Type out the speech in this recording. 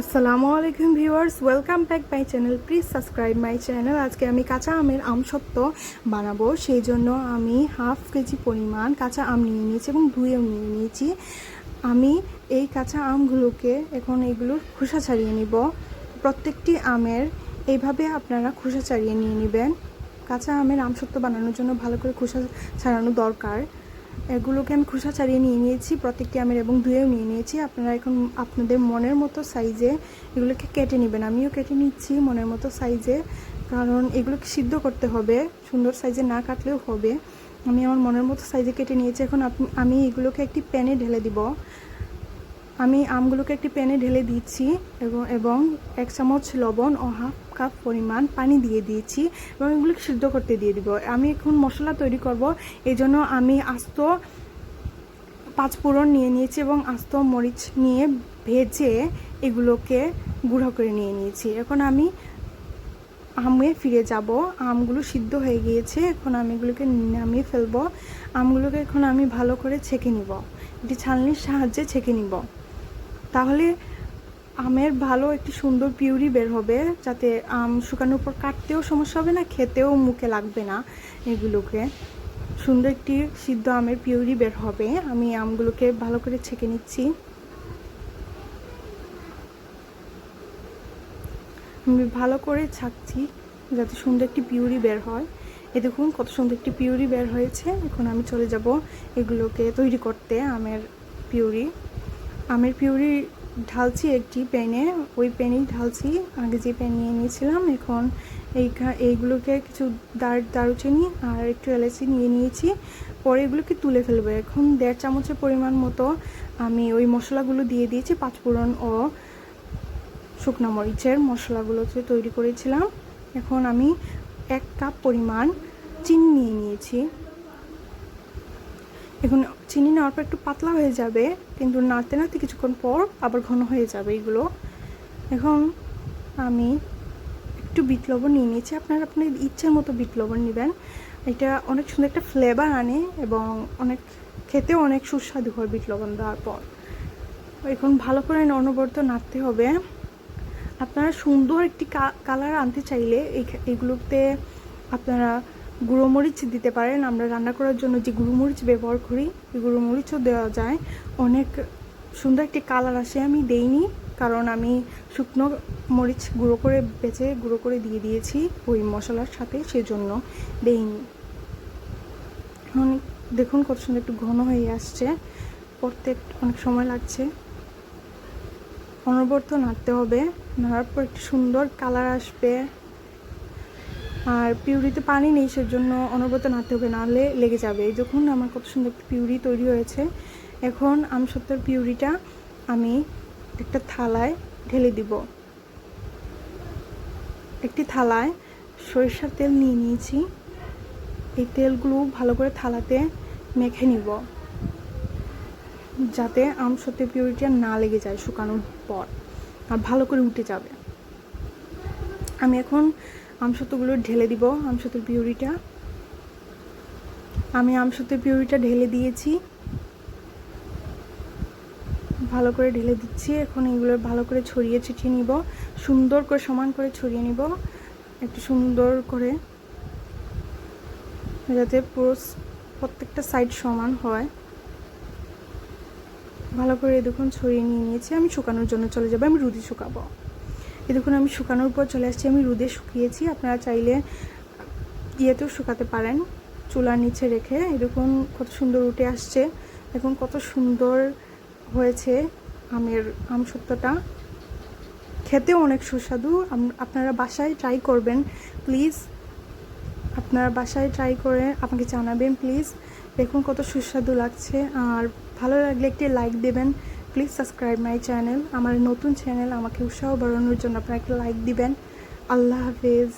আসসালামু আলাইকুম viewers welcome back my channel please subscribe my channel আজকে আমি কাঁচা আমের আমসত্ত্ব বানাবো সেই জন্য আমি হাফ কেজি পরিমাণ কাঁচা আম নিয়ে নিয়েছি এবং ধুয়েও নিয়ে নিয়েছি। আমি এই কাঁচা আমগুলোকে এখন এগুলোর খোসা ছাড়িয়ে নিব। প্রত্যেকটি আমের এইভাবে আপনারা খোসা ছাড়িয়ে নিয়ে নেবেন। কাঁচা আমের আমসত্ত্ব বানানোর জন্য ভালো করে খোসা ছাড়ানো দরকার। এগুলোকে আমি খোসা ছাড়িয়ে নিয়ে নিয়েছি প্রত্যেকটি আমের এবং ধুয়েও নিয়ে নিয়েছি। আপনারা এখন আপনাদের মনের মতো সাইজে এগুলোকে কেটে নেবেন। আমিও কেটে নিচ্ছি মনের মতো সাইজে কারণ এগুলোকে সিদ্ধ করতে হবে। সুন্দর সাইজে না কাটলেও হবে। আমি আমার মনের মতো সাইজে কেটে নিয়েছি। এখন আমি এগুলোকে একটি প্যানে ঢেলে দিব। আমি আমগুলোকে একটি প্যানে ঢেলে দিচ্ছি এবং এবং এক চামচ লবণ ও হাফ কাপ পরিমাণ পানি দিয়ে দিয়েছি এবং এগুলোকে সিদ্ধ করতে দিয়ে দিব। আমি এখন মশলা তৈরি করব। এই জন্য আমি আস্ত পাঁচ ফোড়ন নিয়ে নিয়েছি এবং আস্ত মরিচ নিয়ে ভেজে এগুলোকে গুঁড়ো করে নিয়ে নিয়েছি। এখন আমি আমে ফিরে যাব। আমগুলো সিদ্ধ হয়ে গিয়েছে। এখন আমি এগুলোকে নামিয়ে ফেলব। আমগুলোকে এখন আমি ভালো করে ছেঁকে নিব। একটি ছালনির সাহায্যে ছেঁকে নিব। তাহলে আমের ভালো একটি সুন্দর পিউরি বের হবে, যাতে আম শুকানোর পর কাটতেও সমস্যা হবে না, খেতেও মুখে লাগবে না এগুলোকে। সুন্দর একটি সিদ্ধ আমের পিউরি বের হবে। আমি আমগুলোকে ভালো করে ছেঁকে নিচ্ছি। আমি ভালো করে ছাকছি যাতে সুন্দর একটি পিউরি বের হয়। এ দেখুন কত সুন্দর একটি পিউরি বের হয়েছে। এখন আমি চলে যাব এগুলোকে তৈরি করতে, আমের পিউরি। আমের পিউরি ঢালছি একটি প্যানে, ওই প্যানেই ঢালছি। আগে যে প্যান নিয়ে নিয়েছিলাম, এখন এই এইগুলোকে কিছু দার, দারুচিনি আর একটু এলাচি নিয়ে নিয়েছি। পরে এগুলোকে তুলে ফেলব। এখন দেড় চামচের পরিমাণ মতো আমি ওই মশলাগুলো দিয়ে দিয়েছি, পাঁচফোড়ন ও শুকনো মরিচের মশলাগুলোকে তৈরি করেছিলাম। এখন আমি এক কাপ পরিমাণ চিনি নিয়ে নিয়েছি। এখন চিনি নেওয়ার পর একটু পাতলা হয়ে যাবে, কিন্তু নাড়তে নাড়তে কিছুক্ষণ পর আবার ঘন হয়ে যাবে এগুলো। এখন আমি একটু বিট লবণ নিয়ে নিয়েছি। আপনারা আপনার ইচ্ছার মতো বিট লবণ নেবেন। এটা অনেক সুন্দর একটা ফ্লেভার আনে এবং অনেক, খেতেও অনেক সুস্বাদু হয় বিট লবণ দেওয়ার পর। এখন ভালো করে অনবরত নাড়তে হবে। আপনারা সুন্দর একটি কালার আনতে চাইলে এগুলোতে আপনারা গুঁড়ো মরিচ দিতে পারেন। আমরা রান্না করার জন্য যে গুঁড়ো মরিচ ব্যবহার করি, এই গুঁড়ো মরিচও দেওয়া যায়। অনেক সুন্দর একটি কালার আসে, আমি দেইনি, কারণ আমি শুকনো মরিচ গুঁড়ো করে বেছে গুঁড়ো করে দিয়ে দিয়েছি, ওই মশলার সাথে, সেজন্য দেইনি। এখন দেখুন কত সুন্দর একটু ঘন হয়ে আসছে করতে অনেক সময় লাগছে। অনবরত নাড়তে হবে, নাড়ার পর একটু সুন্দর কালার আসবে। আর পিউরিতে পানি নেই, সেজন্য অনবরত নাড়তে হবে নাহলে লেগে যাবে। যখন আমার কত সুন্দর একটা পিউরি তৈরি হয়েছে। এখন আমসত্তর পিউরিটা আমি একটা থালায় ঢেলে দিব। একটি থালায় সরিষার তেল নিয়ে নিয়েছি। এই তেলগুলো ভালো করে থালাতে মেখে নিব। যাতে আমসত্ত্বের পিউরিটা না লেগে যায় শুকানোর পর, আর ভালো করে উঠে যাবে। আমি এখন আমসত্ত্বগুলো ঢেলে দিব আমসত্ত্বের পিউরিটা। আমি আমসত্ত্বের পিউরিটা ঢেলে দিয়েছি। ভালো করে ঢেলে দিচ্ছি। এখন এগুলো ভালো করে ছড়িয়ে ছিটিয়ে নিব। সুন্দর করে সমান করে ছড়িয়ে নিব। একটু সুন্দর করে যাতে পুরো প্রত্যেকটা সাইড সমান হয়। ভালো করে দেখুন ছড়িয়ে নিয়ে নিয়েছি। আমি শুকানোর জন্য চলে যাব। আমি রুদি শুকাবো। দেখুন, আমি শুকানোর পর চলে আসছি। আমি রোদে শুকিয়েছি। আপনারা চাইলে ইয়েতেও শুকাতে পারেন, চুলার নিচে রেখে। এরকম কত সুন্দর উঠে আসছে। দেখুন, কত সুন্দর হয়েছে আমের, আম সত্যটা খেতেও অনেক সুস্বাদু। আপনারা বাসায় ট্রাই করবেন প্লিজ আপনারা বাসায় ট্রাই করে আমাকে জানাবেন প্লিজ দেখুন, কত সুস্বাদু লাগছে। আর ভালো লাগলে একটি লাইক দেবেন। প্লিজ সাবস্ক্রাইব মাই চ্যানেল আমার নতুন চ্যানেল আমাকে উৎসাহ বাড়ানোর জন্য আপনারা একটা লাইক দিবেন। আল্লাহ হাফেজ।